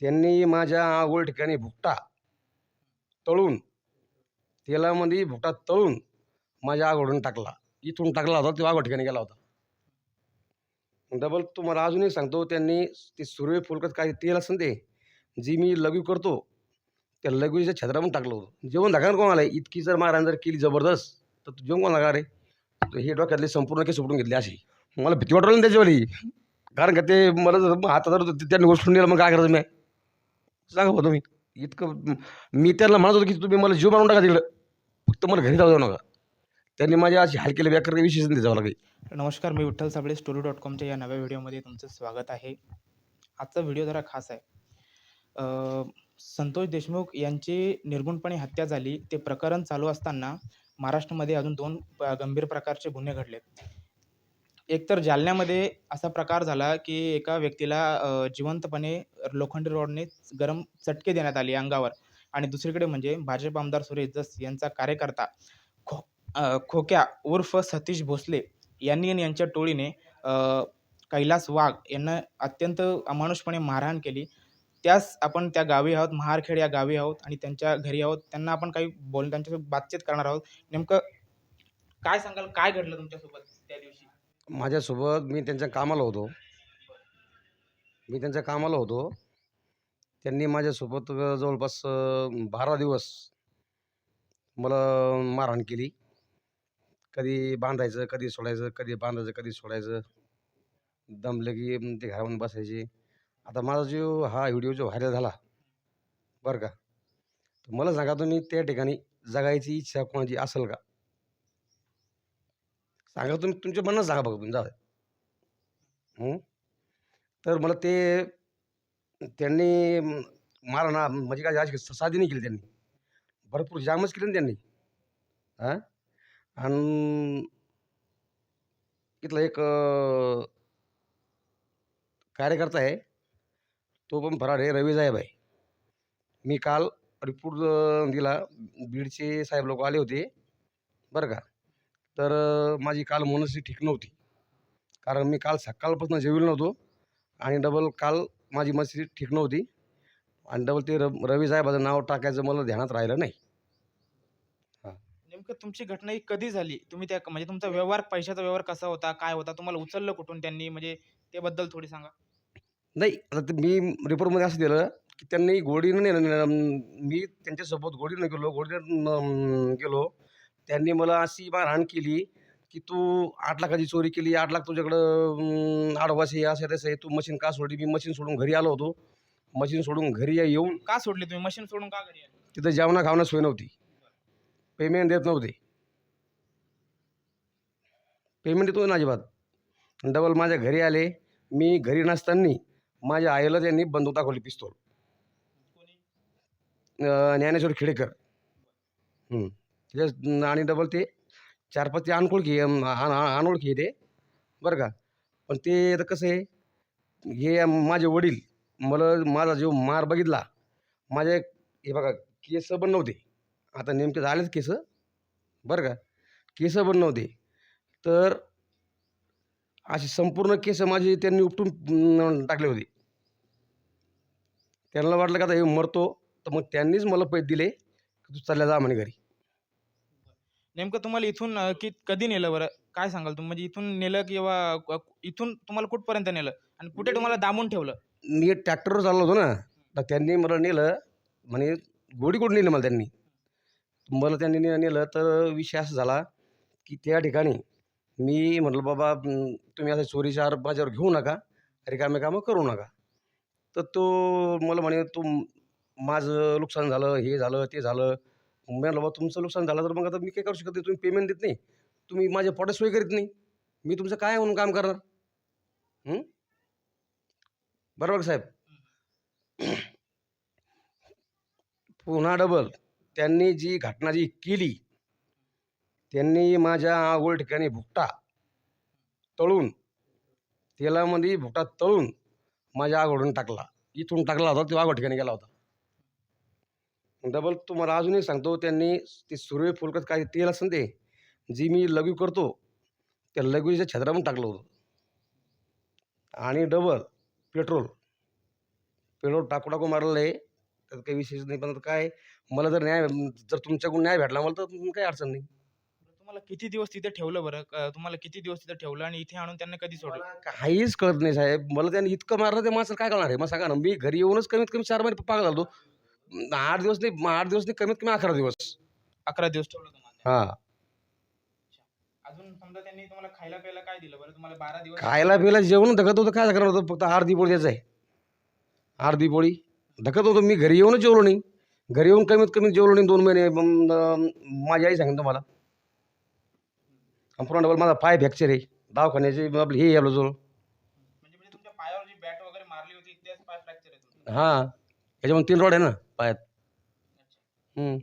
त्यांनी माझ्या आंघोळ ठिकाणी भुकटा तळून तेलामध्ये भुकटा तळून माझ्या आघोडून टाकला. इथून टाकला होता तो आगोळ ठिकाणी गेला होता. डबल तुम्हाला अजूनही सांगतो त्यांनी ते सूर्य फुलकत काय तेल असं ते जी मी लघवी करतो त्या लघवीच्या छत्रामध्ये टाकलं होतं. जेवण धाका कोणाला? इतकी जर महाराज जर केली जबरदस्त तर तू जेवण कोण लागा रे? तर हे डोक्यातले संपूर्ण केस सोडून घेतले अशी मला भीती वाटवली ना त्याच्यावाली. कारण का ते मला जर हातात त्यांनी गोष्ट नेलं मग काय करायचं मी? सांगा भाऊ तुम्ही. इतकं मी त्यांना म्हणत होतो की तुम्ही मला जीव मारून टाका तिकडं. फक्त मला घरी जाऊ जाऊ नका. त्यांनी माझ्या अशी हाल केले व्याकर विशेष नाही जावं लागेल. नमस्कार मी विठ्ठल साबळे स्टोरी डॉट कॉमच्या या नव्या व्हिडिओमध्ये तुमचं स्वागत आहे. आजचा व्हिडिओ जरा खास आहे. संतोष देशमुख यांची निर्गुणपणे हत्या झाली. ते प्रकरण चालू असताना महाराष्ट्रामध्ये अजून दोन प- गंभीर प्रकारचे गुन्हे घडलेत. एकतर जालन्यामध्ये असा प्रकार झाला की एका व्यक्तीला जिवंतपणे लोखंडी रॉडने गरम चटके देण्यात आले अंगावर. आणि दुसरीकडे म्हणजे भाजप आमदार सुरेश जस यांचा कार्यकर्ता खो खोक्या उर्फ सतीश भोसले यांनी आणि यांच्या टोळीने कैलास वाघ यांना अत्यंत अमानुषपणे मारहाण केली. त्यास आपण त्या गावी आहोत महारखेड या गावी आहोत आणि त्यांच्या घरी आहोत. त्यांना आपण काही बोल त्यांच्यासोबत बातचीत करणार आहोत. नेमकं काय सांगाल? काय घडलं तुमच्यासोबत? माझ्यासोबत मी त्यांच्या कामाला होतो. मी त्यांच्या कामाला होतो. त्यांनी माझ्यासोबत जवळपास बारा दिवस मला मारहाण केली. कधी बांधायचं कधी सोडायचं कधी बांधायचं कधी सोडायचं. दमलं की ते घरामध्ये बसायचे. आता माझा जो हा व्हिडिओ जो व्हायरल झाला बरं का? तर मला सांगा तुम्ही त्या ठिकाणी जगायची इच्छा कोणाची असेल का? सांगा तुम्ही तुमच्या मनात सांगा बघा तुम्ही जाऊ तर मला ते त्यांनी मला ना म्हणजे काय अशी साधी नाही केली त्यांनी. भरपूर जामच केली ना त्यांनी. हां? आणि इथला एक कार्यकर्ता आहे तो पण फराड आहे रवी साहेब आहे. मी काल रिपोर्ट दिला. बीडचे साहेब लोक आले होते. बरं का? तर माझी काल मनस्थिती ठीक नव्हती. कारण मी काल सकाळपासून जेवलो नव्हतो आणि डबल काल माझी मनस्थिती ठीक नव्हती. आणि डबल ते र रवी साहेबाचं नाव टाकायचं मला ध्यानात राहिलं नाही. नेमकं तुमची घटना ही कधी झाली? तुम्ही त्या म्हणजे तुमचा व्यवहार पैशाचा व्यवहार कसा होता? काय होता? तुम्हाला उचललं कुठून त्यांनी? म्हणजे त्याबद्दल थोडी सांगा. नाही आता ते मी रिपोर्टमध्ये असं दिलं की त्यांनी गोडीनं नाही न- मी त्यांच्यासोबत गोडीनं गेलो गोडीनं न- गेलो. त्यांनी मला अशी मारहाण केली की तू आठ लाखाची चोरी केली आठ लाख तुझ्याकडं आडवास आहे असं तसं आहे. तू मशीन का सोडली? मी मशीन सोडून घरी आलो होतो. मशीन सोडून घरी येऊन का सोडली तुम्ही? मशीन सोडून का घरी आले? तिथं जेवणा खावणं सोय नव्हती. पेमेंट देत नव्हते. पेमेंट देतो ना अजिबात. डबल माझ्या घरी आले. मी घरी नसताना माझ्या आईला त्यांनी बंदूक दाखवली पिस्तूल कोणी? अं, ज्ञानेश्वर खेडेकर. हं. त्याच्या आणि डबल ते चार पाच ते अनोळखी अं, अनोळखी ते. बरं का? पण ते आता कसं आहे हे माझे वडील मला माझा जो मार बघितला माझे हे बघा केस पण नव्हते. आता नेमके झालेच केस. बरं का? केस पण नव्हते. तर अशी संपूर्ण केस माझी त्यांनी उपटून टाकले होते. त्यांना वाटलं का आता हे मरतो तर मग त्यांनीच मला पैसे दिले की तू चालल्या जा म्हणे घरी. नेमकं तुम्हाला इथून की कधी नेलं बरं? काय सांगाल तुम्ही? म्हणजे इथून नेलं किंवा इथून तुम्हाला कुठपर्यंत नेलं? आणि कुठे तुम्हाला दाबून ठेवलं? मी ट्रॅक्टरवर चाललो होतो ना तर त्यांनी मला नेलं म्हणे गोडी गोडी नेलं मला त्यांनी? मला त्यांनी ने- नेलं तर विषय असा झाला की त्या ठिकाणी मी म्हटलं बाबा अं, तुम्ही असं चोरीच्या आरोप माझ्यावर घेऊ नका रिकामे कामं करू नका. तर तो मला म्हणे तू माझं नुकसान झालं हे झालं ते झालं मी बाबा तुमचं नुकसान झालं तर मग आता मी काय करू शकत नाही? तुम्ही पेमेंट देत नाही. तुम्ही माझ्या पोटात करीत नाही. मी तुमचं काय म्हणून काम करणार? बरोबर साहेब? पुन्हा डबल त्यांनी जी घटना जी केली त्यांनी माझ्या आगोळ ठिकाणी भुकटा तळून तेलामध्ये भुकटा तळून माझ्या आगोडून टाकला. इथून टाकला होता तो आगोळ ठिकाणी गेला होता. डबल तुम्हाला अजूनही सांगतो त्यांनी ते सूर्य फुलकत काय तेल असतं ना ते जी मी लघवी करतो त्या लघवीच्या छत्रामध्ये टाकलं होतं. आणि डबल पेट्रोल पेट्रोल टाकू टाकू मारलेलं आहे त्यात काही विशेष नाही पण काय मला जर न्याय जर तुमच्याकडून न्याय भेटला मला तर काही अडचण नाही. तुम्हाला किती दिवस तिथे ठेवलं बरं? तुम्हाला किती दिवस तिथे ठेवलं आणि इथे आणून त्यांना कधी सोडलं? काहीच कळत नाही साहेब. मला त्यांनी इतकं मारलं ते माणसाला काय कळणार आहे? मग सांगा ना मी घरी येऊनच कमीत कमी चार महिने पागल झालो आठ दिवस नाही आठ दिवस नाही कमीत कमी अकरा दिवस. अकरा दिवस ठेवलं तुम्हाला हा. अजून समजा त्यांनी तुम्हाला खायला प्यायला काय दिलं? बरं तुम्हाला बारा दिवस खायला पियला जेवण धकत होतं काय करणार होतं? फक्त अर्धी पोळी द्यायचं आहे. अर्धी पोळी धकत होतो. मी घरी येऊनच जेवलो नाही. घरी येऊन कमीत कमी जेवलो नाही दोन महिने. मग, अं, माझी आई मला आणि पुन्हा डबल माझा पाय फ्रॅक्चर आहे. दवाखान्याचे आपलं हे आपलं जवळ म्हणजे म्हणजे तुमच्या पायावर जी बॅट वगैरे मारली होती त्याच पाय फ्रॅक्चर आहे तुमचा. हां. याच्यामध्ये तीन रोड आहे ना. पायात. हम्म,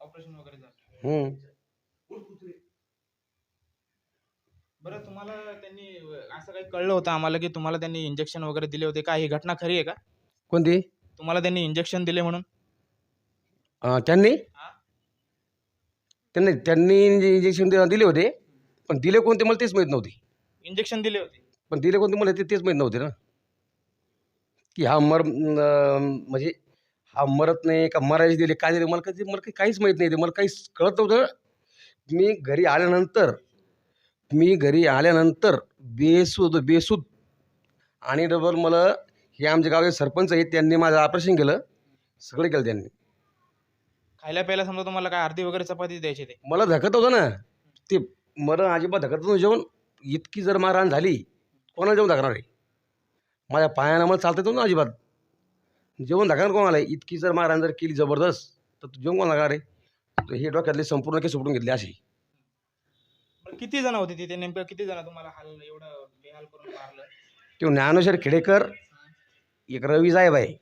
ऑपरेशन वगैरे झालं. हम्म. बरं तुम्हाला त्यांनी अ, असं काही कळलं होतं आम्हाला की तुम्हाला त्यांनी इंजेक्शन वगैरे दिले होते काय ही घटना खरी आहे का? कोणती? तुम्हाला त्यांनी इंजेक्शन दिले म्हणून? अं, त्यांनी? हा? त्यांनी त्यांनी इंजेक्शन दिले होते पण दिले कोणते मला तेच माहीत नव्हते. इंजेक्शन दिले होते. पण दिले कोणते मला ते तेच माहीत नव्हते ना. की हा मर म्हणजे हा मरत नाही का मरायचे दिले काय दिले मला कधी मला काही काहीच माहीत नाही ते मला काहीच कळत नव्हतं. मी घरी आल्यानंतर मी घरी आल्यानंतर बेसूद बेसूद. आणि डबल मला हे आमच्या गावाचे सरपंच आहेत त्यांनी माझं ऑपरेशन केलं. सगळं केलं त्यांनी. खायला प्यायला समजा तुम्हाला काय अर्धी वगैरे चपाती द्यायची ते? मला धकत होतं ना. ते मला अजिबात धकत नव्हतं जेवण इतकी जर मारहाण झाली कोणाला जेवण धकणार आहे? माझ्या पायानं मला चालता येतो ना अजिबात. जेवण धकणार कोणाला? इतकी जर मारहाण जर केली जबरदस्त तर तू जेवण कोण लागणार आहे तर हे डोक्यातले संपूर्ण केस सुटून घेतले अशी किती जण होते तिथे नेमकं? किती जण तुम्हाला हाल एवढं बेहाल करून मारलं? तो ज्ञानेश्वर खेडेकर एक रवी साहेब आहे.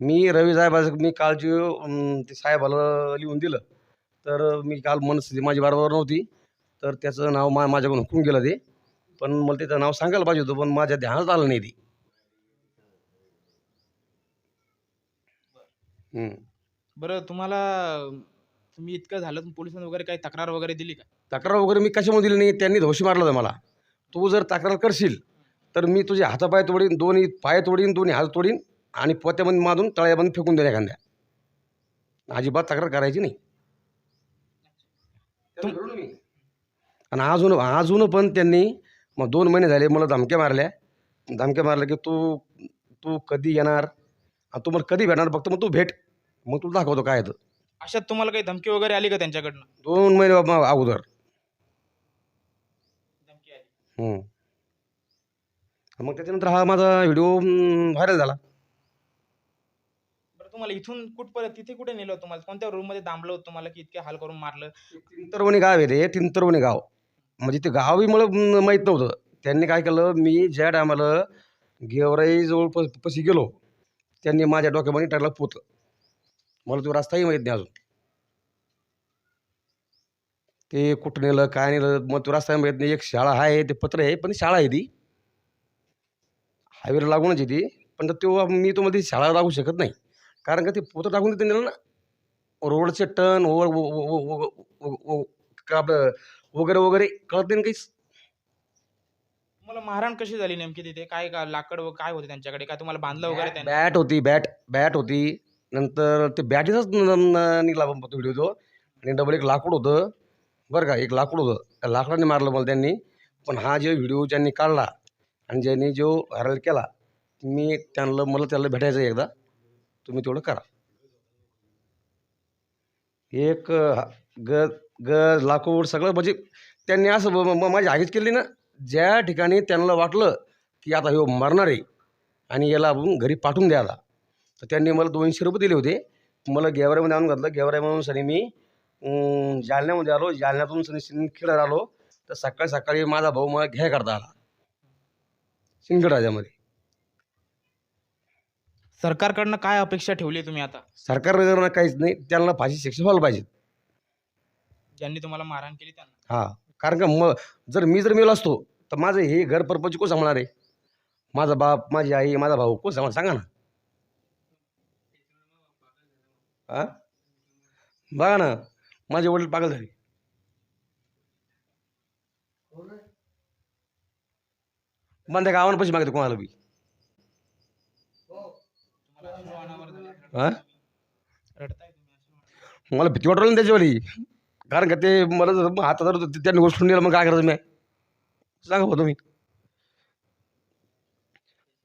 मी रवी साहेबाचं मी कालची अं, ते साहेबाला लिहून दिलं. तर मी काल मनस्थिती माझी बरोबर नव्हती. तर त्याचं नाव मा माझ्याकडून हुकून गेलं ते. पण मला त्याचं नाव सांगायला पाहिजे होतं पण माझ्या ध्यानात आलं नाही ते. हम्म. बरं तुम्हाला तुम्ही इतकं झालं तुम्ही पोलिसांनी वगैरे काही तक्रार वगैरे दिली का? तक्रार वगैरे मी कशामध्ये दिली नाही त्यांनी धोशी मारलं होतं मला. तू जर तक्रार करशील तर मी तुझे हातापाय तोडीन दोन्ही पाय तोडीन दोन्ही हात तोडीन आणि पोत्यामध्ये मारून तळ्यामध्ये फेकून देण्या एखाद्या. अजिबात तक्रार करायची नाही. आणि अजून अजून पण त्यांनी मग दोन महिने झाले मला धमक्या मारल्या. धमक्या मारल्या की तू तू कधी येणार? तू मला कधी भेटणार? फक्त मग तू भेट. मग तुला दाखवतो काय तर अशात तुम्हाला काही धमकी वगैरे आली का त्यांच्याकडनं? दोन महिने बाबा अगोदर. धमकी आली. हम्म. मग त्याच्यानंतर हा माझा व्हिडिओ व्हायरल झाला. बरं तुम्हाला इथून कुठपर्यंत तिथे कुठे नेलं होतं तुम्हाला? कोणत्या रूममध्ये दांबलं होतं तुम्हाला की इतके हाल करून मारलं? तिंतरवणी गाव आहे रे तिंतरवणी गाव. म्हणजे ते गावही मला माहीत नव्हतं. त्यांनी काय केलं मी ज्या टायमाला गेवराई जवळ प- पशी गेलो त्यांनी माझ्या डोक्यामध्ये टाकलं पोत. मला तो रस्ताही माहीत नाही अजून. ते कुठं नेलं काय नेलं मग तो रस्ता माहीत नाही. एक शाळा आहे ते पत्र आहे पण शाळा आहे ती. हायवेला लागूनच आहे ती पण तर तो मी तो मध्ये शाळा लागू शकत नाही. कारण का ते पोतं टाकून तिथे नेलं ना रोडचे टन ओव्हर का आपलं वगैरे वगैरे कळत नाही ना काहीच? तुम्हाला मारहाण कशी झाली नेमकी तिथे? काय का लाकड व काय होते त्यांच्याकडे? काय तुम्हाला बांधलं वगैरे त्यांनी? बॅट होती बॅट बॅट होती. नंतर ते बॅटीचाच निघाला व्हिडिओ तो आणि डबल एक लाकूड होतं. बरं का एक लाकूड होतं. त्या लाकडाने मारलं मला त्यांनी. पण हा जो व्हिडिओ ज्यांनी काढला आणि ज्यांनी जो व्हायरल केला मी त्यांना मला त्याला भेटायचं आहे एकदा. तुम्ही तेवढं करा. एक अं, ग ग लाकूड सगळं म्हणजे त्यांनी असं म- माझी आगीच केली ना. ज्या ठिकाणी त्यांना वाटलं की आता ह्यो मरणार आहे आणि याला आपण घरी पाठवून द्यायला. तर त्यांनी मला दोनशे रुपये दिले होते. मला गेवऱ्यामध्ये आणून घातलं. गेवऱ्यामधून सनी मी जालन्यामध्ये आलो. जालन्यातून सनी सिंदखेड आलो. तर सकाळी सकाळी माझा भाऊ मला घ्या करता आला. सिंदखेड राजामध्ये. सरकारकडनं काय अपेक्षा ठेवली तुम्ही आता? सरकारनं काहीच नाही. त्यांना फाशी शिक्षा व्हायला पाहिजे. ज्यांनी तुम्हाला मारहाण केली त्यांना. हां कारण का जर मी जर मेलो असतो तर माझं हे घर परपंच कोण सांभाळणार आहे? माझा बाप माझी आई माझा भाऊ कोण सांभाळ सांगा ना. हां? बघा ना माझे वडील पागल झाले. पण त्या गावानं पैसे मागते कोणाला बी? हां? रडताय तुम्ही मला भीती वाटवली ना त्याच्यावाली. कारण का ते मला जर हातात जर त्यांनी गोष्ट नेलं मग काय करायचं मी? सांगा बा तुम्ही.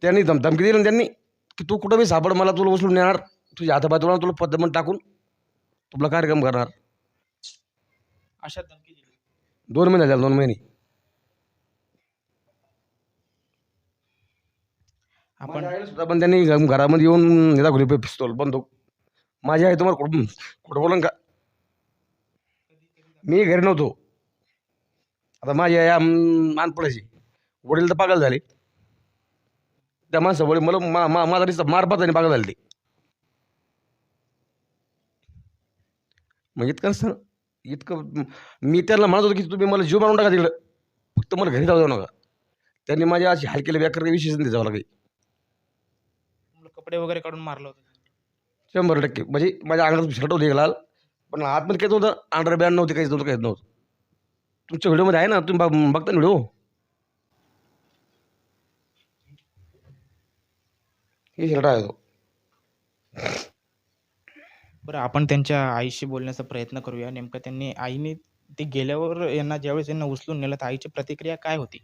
त्यांनी धम धमकी दिली ना त्यांनी की तू कुठं बी सापड मला तुला उचलून नेणार. तुझ्या हातापाय तुला तुला पद्धत टाकून तुला कार्यक्रम करणार. अशा धमकी दिली. दोन महिने झाले दोन महिने. आपण सुद्धा पण त्यांनी घरामध्ये येऊन घरी पिस्तोल बंदूक. माझी आई तुम्हाला कुठं कुठं बोलन का मी घरी नव्हतो. आता माझी आई आम- मानपडायची वडील तर पागल झाले. त्या माणसामुळे मला मा मा माझा नुसता मार पाहता पागल झाले ते. मग इतकं नसतं इतकं मी त्यांना म्हणत होतो की तुम्ही मला जीव मारून टाका तिकडं. फक्त मला घरी जाऊ देऊ नका. त्यांनी माझ्या अशी हाल केले व्याकर काही विशेष नाही काही तुम्हाला कपडे वगैरे काढून मारलं होतं. शंभर टक्के. म्हणजे माझ्या अंगात शर्ट होते लाल. पण आतमध्ये काहीच नव्हतं. अंडर बॅन नव्हते काहीच नव्हतं काहीच नव्हतं. तुमच्या व्हिडिओमध्ये आहे ना तुम्ही बघ- बघता ना व्हिडिओ? हे शर्ट आहे तो. बरं आपण त्यांच्या आईशी बोलण्याचा प्रयत्न करूया. नेमकं त्यांनी आईने ते गेल्यावर यांना ज्यावेळेस यांना उचलून नेलं तर आईची प्रतिक्रिया काय होती?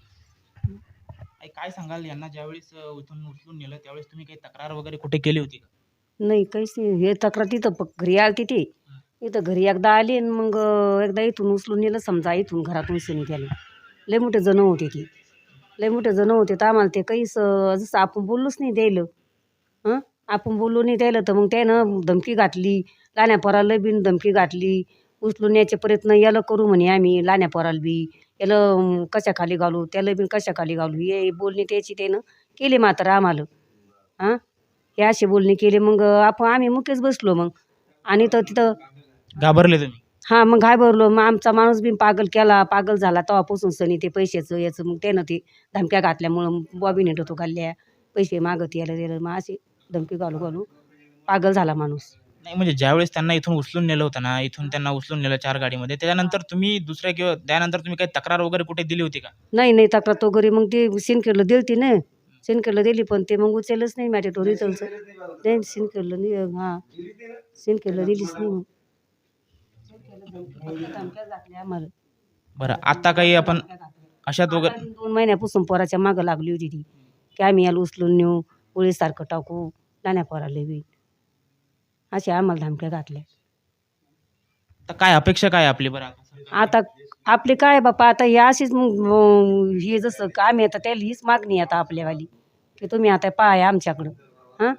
आई काय सांगाल? यांना ज्यावेळेस इथून उचलून नेलं त्यावेळेस तुम्ही काही तक्रार वगैरे कुठे केली होती का? नाही काहीच नाही. हे तक्रार तिथं प- घरी आली ती. इथं घरी एकदा आली आणि मग एकदा इथून उचलून नेलं समजा इथून घरातून शिनी केलं लय मोठे जण होते ती. लय मोठे जण होते तर आम्हाला ते काहीच जसं आपण बोललोच नाही द्यायलं. हं? आपण बोललो नाही द्यायलं तर मग त्यानं धमकी घातली लाण्या पोराला बिन धमकी घातली. उचलून याचे प्रयत्न याला करू म्हणे आम्ही लाण्या पोराला बी. याला कशाखाली घालू त्याला बी कशाखाली घालू हे बोलणे त्याची त्यानं केली मात्र आम्हाला. हां? हे असे बोलणे केले मग आपण आम्ही मुकेच बसलो मग. आणि तर तिथं घाबरले तुम्ही? हां मग घाबरलो. मग आमचा माणूस बी पागल केला. पागल झाला तेव्हापासून सनी ते पैशाचं याचं. मग त्यानं ते धमक्या घातल्यामुळं बॉबी नेट होतो घालल्या पैसे मागत यायला दिलं मग असे धमकी घालू घालू पागल झाला माणूस. नाही म्हणजे ज्यावेळेस त्यांना इथून उचलून नेलं होतं ना इथून त्यांना उचलून नेलं चार गाडीमध्ये त्याच्यानंतर तुम्ही दुसऱ्या किंवा त्यानंतर तुम्ही काही तक्रार वगैरे कुठे दिली होती का? नाही नाही तक्रार तो घरी मग ते सिनकेडला दिलती ना. सिनकेडला दिली पण ते मग उचलच नाही माझ्या टोरी चलचं नाही सिनकेडला नाही हां सिनकेडला दिलीच नाही मग. धमक्या घातल्या आम्हाला. बरं आता काही आपण अशात वगैरे आता दोन महिन्यापासून पोराच्या मागं लागली होती ती. की आम्ही याला उचलून नेऊ पोळीसारखं टाकू लाण्या पोराला बी. अशा आम्हाला धमक्या घातल्या. तर काय अपेक्षा काय आपली बरं आता? आता आपले काय बापा आता ही अशीच मग अं, हे जसं काम येतं त्याला हीच मागणी आहे आता आपल्यावाली. की तुम्ही आता पाहा आमच्याकडं. हां?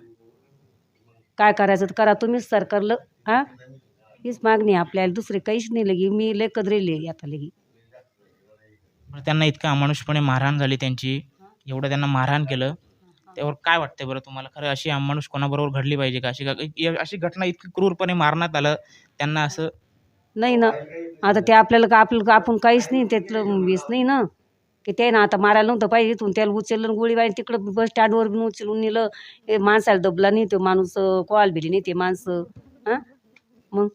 काय करायचं तर करा तुम्हीच सरकारला हां? हीच मागणी आहे आपल्याला. दुसरी काहीच नाही लगी. मी लय कदरेली आता लगी. बरं त्यांना इतकं अमानुषपणे मारहाण झाली त्यांची. एवढं त्यांना मारहाण केलं. त्यावर काय वाटतंय बरं तुम्हाला? खरं अशी अमानुष कोणाबरोबर घडली पाहिजे का? अशी का इ- अशी घटना इतकी क्रूरपणे मारण्यात आलं त्यांना असं नाही ना. आता ते आपल्याला का आपलं का आपण काहीच नाही. त्यातलं वीस नाही ना. की ते ना आता मारायला नव्हतं पाहिजे इथून. त्याला उचललं आणि गोळी बाई तिकडं बस स्टँडवर बी उचलून नेलं. हे माणसाला दबला नाही तो माणूस. कॉल बिली नाही ते माणसं. हां मग?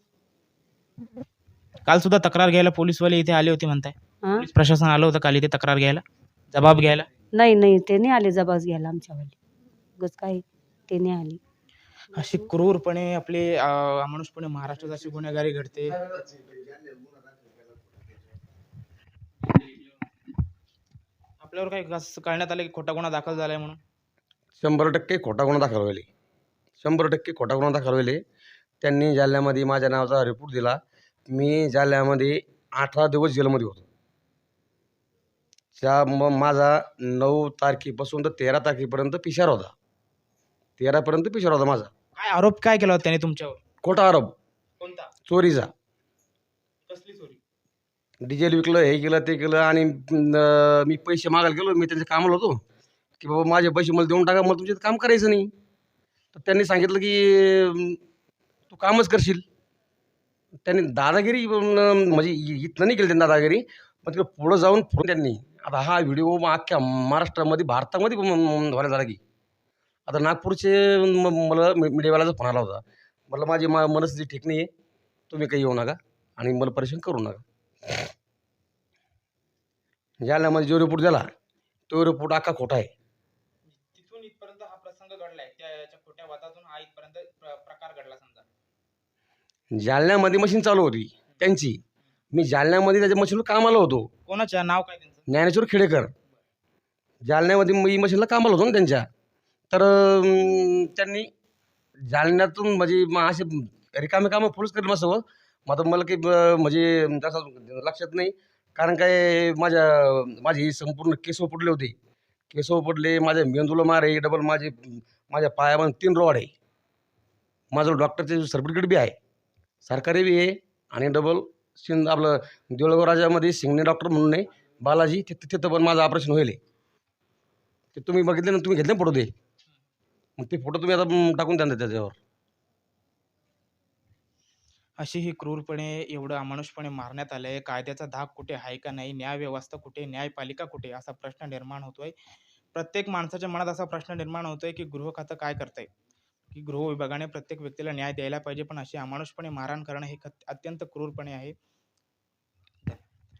काल सुद्धा तक्रार घ्यायला पोलीसवाले इथे आले होते म्हणताय. हां? पोलीस प्रशासन आलं होतं काल इथे तक्रार घ्यायला. जबाब घ्यायला. नाही नाही ते नाही आले जबास घ्यायला आमच्यावाले. काय ते नाही आले. अशी क्रूरपणे आपले अं, अमानुषपणे महाराष्ट्रात अशी गुन्हेगारी घडते. आपल्यावर काही असं कळण्यात आलं की खोटा गुन्हा दाखल झालाय म्हणून? शंभर टक्के खोटा गुन्हा दाखल व्हायले शंभर टक्के खोटा गुन्हा दाखल व्हायले त्यांनी जालन्यामध्ये माझ्या नावाचा रिपोर्ट दिला. मी जालन्यामध्ये अठरा दिवस जेलमध्ये होतो. त्या मग माझा नऊ तारखेपासून तर तेरा तारखेपर्यंत पिशार होता. तेरापर्यंत पिशार होता माझा. काय आरोप काय केला होता त्याने तुमच्यावर? खोटा आरोप. कोणता? चोरीचा. कसली चोरी? डिझेल विकलं हे केलं ते केलं आणि अं, मी पैसे मागायला गेलो. मी त्यांच्या कामाला होतो. की बाबा माझे पैसे मला देऊन टाका मला तुमच्यात काम करायचं नाही. तर त्यांनी सांगितलं की अं, तू कामच करशील. त्यांनी दादागिरी म्हणजे इथनं नाही केली त्यांनी दादागिरी पण तिकडे पुढं जाऊन पुढे त्यांनी. आता हा व्हिडिओ मग अख्ख्या महाराष्ट्रामध्ये भारतामध्ये व्हायला झाला की. आता नागपूरचे मला मी- मीडियावाल्याचा फोन आला होता. मला माझी मा मनस्थिती ठीक नाही आहे तुम्ही काही येऊ नका आणि मला परेशान करू नका. ज्याला म्हणजे जो रिपोर्ट झाला तो रिपोर्ट अख्खा खोटा आहे तिथून इथपर्यंत हा प्रसंग घडलाय त्या तुमच्या याच्या खोट्या वादातून हा इथपर्यंत प्र- प्रकार घडला समजा जालन्यामध्ये मशीन चालू होती त्यांची. मी जालन्यामध्ये त्याच्या मशीनला कामाला होतो. कोणाच्या? नाव काय त्यांचं? ज्ञानेश्वर खेडेकर. जालन्यामध्ये मी मशीनला कामाला होतो ना त्यांच्या. तर अं, त्यांनी जालन्यातून म्हणजे मग असे रिकामे कामं फुलच करेल मग मग मला काही ब- म्हणजे तसं लक्षात नाही. कारण काय माझ्या माझे संपूर्ण केसव पडले होते. केसव पडले माझ्या मेंदूला मार आहे डबल माझे माझ्या पायामध्ये तीन रॉड आहे. माझं डॉक्टरचे सर्टिफिकेट बी आहे. सरकारी बी आहे आणि डबल सिंध आपलं देऊळगाव राजामध्ये सिंगणे डॉक्टर म्हणून आहे. बालाजी तिथं तिथं पण माझं ऑपरेशन होईल ते तुम्ही बघितले ना तुम्ही घेतले फोटो ते? मग ते फोटो तुम्ही आता टाकून द्या ना त्याच्यावर. अशी ही क्रूरपणे एवढं अमानुषपणे मारण्यात आलं आहे कायद्याचा धाक कुठे आहे का नाही? न्यायव्यवस्था कुठे? न्यायपालिका कुठे? असा प्रश्न निर्माण होतोय. प्रत्येक माणसाच्या मनात असा प्रश्न निर्माण होतोय की गृह खातं काय करतंय? की गृह विभागाने प्रत्येक व्यक्तीला न्याय द्यायला पाहिजे पण अशी अमानुषपणे मारहाण करणं हे खत- अत्यंत क्रूरपणे आहे.